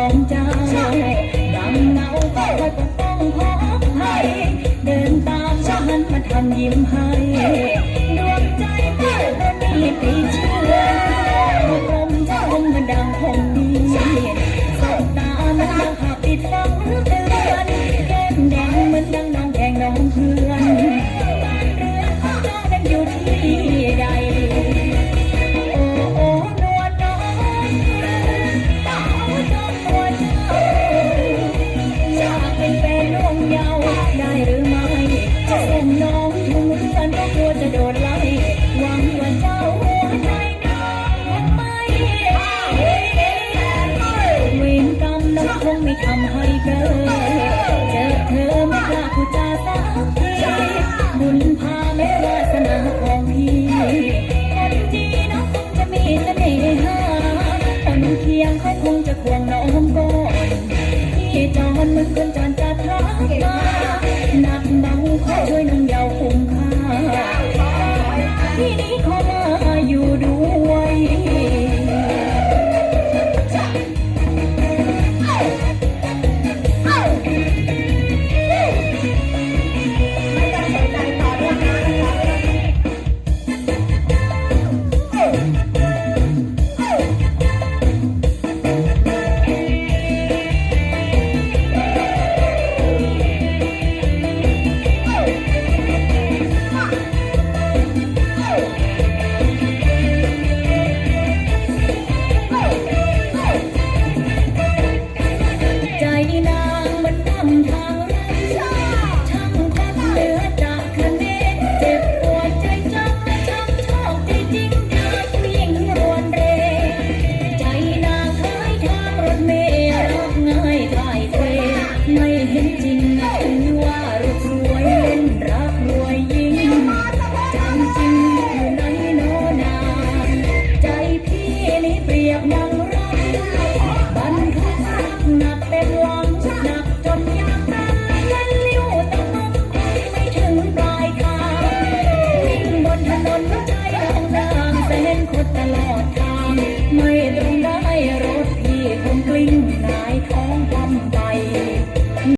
ดำเงาคอยปกป้องขอภัยเดินตามฉันมาทำยิ้มให้ดวงใจพี่ระนีปีเชื่อหัวกลมจะคงมันดังคงดีสบตามันดังหากติดฟังเตือนแก้มแดงเหมือนดังน้องแกงน้องเพื่อนบ้านเรือนของเจ้านั้นอยู่ที่ น้องเยาวได้หรือไม่จะส่งน้องถึงเรือนก็กลัวจะโดนไล่หวังว่าเจ้าหัวใจน้องไม่เวรกรรมน้องคงไม่ทำให้เกิดเจอเธอไม่กล้าพูดจาสักทีบุญพาแม้วาสนาของพี่คนดีน้องคงจะมีเสน่หาคนเคียงเขาคงจะควงน้อง ยบดังรักบรรทุกรักหนักเป็นหลังหนักจนอยากตายเล่นลิ้วตะมุงคงไม่ถึงปลายทางวิ่งบนถนนใจดองดางเส้นคดตลอดทางไม่ตรง